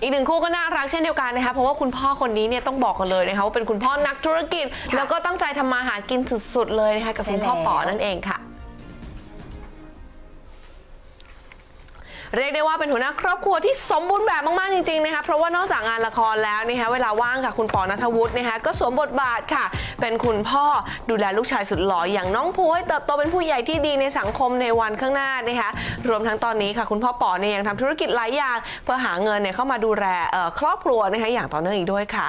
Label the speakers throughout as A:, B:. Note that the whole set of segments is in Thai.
A: อีกหนึ่งคู่ก็น่ารักเช่นเดียวกันนะคะเพราะว่าคุณพ่อคนนี้เนี่ยต้องบอกกันเลยนะคะว่าเป็นคุณพ่อนักธุรกิจ แล้วก็ตั้งใจทำมาหากินสุดๆเลยนะคะกับคุณพ่อป๋อนั่นเองค่ะ เรียกได้ว่าเป็นหัวหน้าครอบครัวที่สมบูรณ์แบบมากๆจริงๆนะคะเพราะว่านอกจากงานละครแล้วนะคะเวลาว่างค่ะคุณปอนัทวุฒินะคะก็สวมบทบาทค่ะ เป็นคุณพ่อดูแลลูกชายสุดหล่ออย่างน้องภูให้เติบโตเป็นผู้ใหญ่ที่ดีในสังคมในวันข้างหน้านะคะรวมทั้งตอนนี้ค่ะ คุณพ่อปอเนี่ยยังทำธุรกิจหลายอย่าง เพื่อหาเงินเนี่ยเข้ามาดูแลครอบครัวนะคะอย่างต่อเนื่องอีกด้วยค่ะ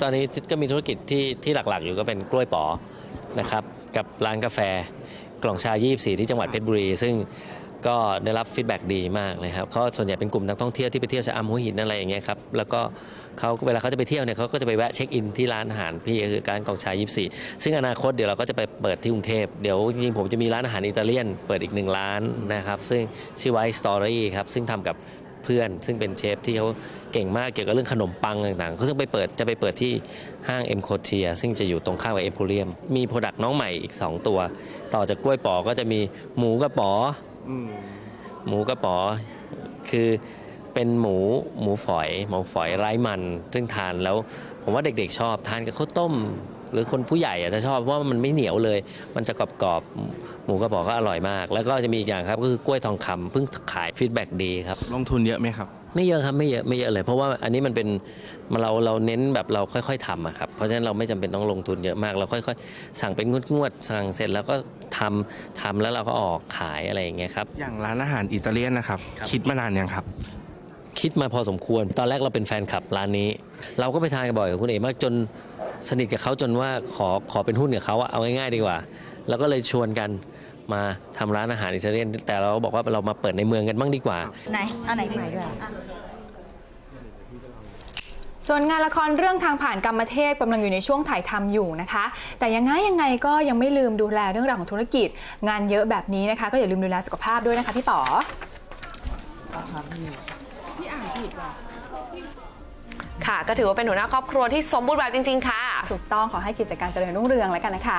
B: ตอนนี้ก็มีธุรกิจที่ที่หลักๆ อยู่ก็เป็นกล้วยป๋อ นะครับกับร้านกาแฟกล่องชา 24 ที่จังหวัดเพชรบุรี ซึ่งก็ได้รับฟีดแบ็กดีมากนะครับเขาส่วนใหญ่เป็นกลุ่มนักท่องเที่ยวที่ไปเที่ยวชะอำหัวหินอะไรอย่างเงี้ยครับแล้วก็เขาเวลาเขาจะไปเที่ยวเนี่ยเขาก็จะไปแวะเช็คอินที่ร้านอาหารพี่ก็คือร้านกล่องชา24 ซึ่งอนาคตเดี๋ยวเราก็จะไปเปิดที่กรุงเทพเดี๋ยวจริงผมจะมีร้านอาหารอิตาเลียน เปิดอีกหนึ่งร้านนะครับซึ่งชื่อไวสตอรี่ครับซึ่งทำกับ เพื่อน ซึ่งเป็นเชฟที่เขาเก่งมากเกี่ยวกับเรื่องขนมปังต่างๆเขาซึ่งไปเปิดจะไปเปิดที่ห้างเอ็มโคเทียซึ่งจะอยู่ตรงข้ามกับเอ็มโพเรียม มีโปรดักต์น้องใหม่อีก 2 ตัว ต่อจากกล้วยป๋อก็จะมีหมูกระป๋ออหมูกระป๋อคือเป็นหมูหมูฝอยหมูฝอยไร้มัน ซึ่งทานแล้วผมว่าเด็กๆชอบทานกับข้าวต้ม หรือคนผู้ใหญ่อาจจะชอบเพราะว่ามันไม่เหนียวเลย มันจะกรอบๆหมูกระป๋อก็อร่อยมาก แล้วก็จะมีอีกอย่างครับก็คือกล้วยทองคำเพิ่งขายฟีดแบ็กดีครับ
C: ลงทุนเยอะไหมครับ
B: ไม่เยอะครับไม่เยอะไม่เยอะเลย เพราะว่าอันนี้มันเป็นมันเราเราเน้นแบบเราค่อยๆทำอะครับเพราะฉะนั้นเราไม่จำเป็นต้องลงทุนเยอะมาก เราค่อยๆ สั่งเป็นงวดๆสั่งเสร็จแล้วก็ทำทำแล้วเราก็ออกขายอะไรอย่างเงี้ยครับ
C: อย่างร้านอาหารอิตาเลียนนะครับ
B: ครับ
C: คิดมานานยังครับ
B: คิดมาพอสมควร ตอนแรกเราเป็นแฟนคลับร้านนี้ เราก็ไปทานกันบ่อยกับคุณเอกมากจน สนิทกับเขาจนว่าขอขอเป็นหุ้นกับเขาอะเอาง่ายๆดีกว่า แล้วก็เลยชวนกันมาทำร้านอาหารอิตาเลียน แต่เราก็บอกว่าเรามาเปิดในเมืองกันบ้างดีกว่า
D: ไหน เอาไหนดีอะ
E: ส่วนงานละครเรื่องทางผ่านกรรมเทพกำลังอยู่ในช่วงถ่ายทำอยู่นะคะ แต่ยังไงยังไงก็ยังไม่ลืมดูแลเรื่องราวของธุรกิจ งานเยอะแบบนี้นะคะ ก็อย่าลืมดูแลสุขภาพด้วยนะคะพี่ป๋อ
A: ค่ะ ก็ถือว่าเป็นหัวหน้าครอบครัวที่สมบูรณ์แบบจริง ๆ ค่ะ
E: ถูกต้องขอให้กิจการเจริญรุ่งเรืองแล้วกันนะคะ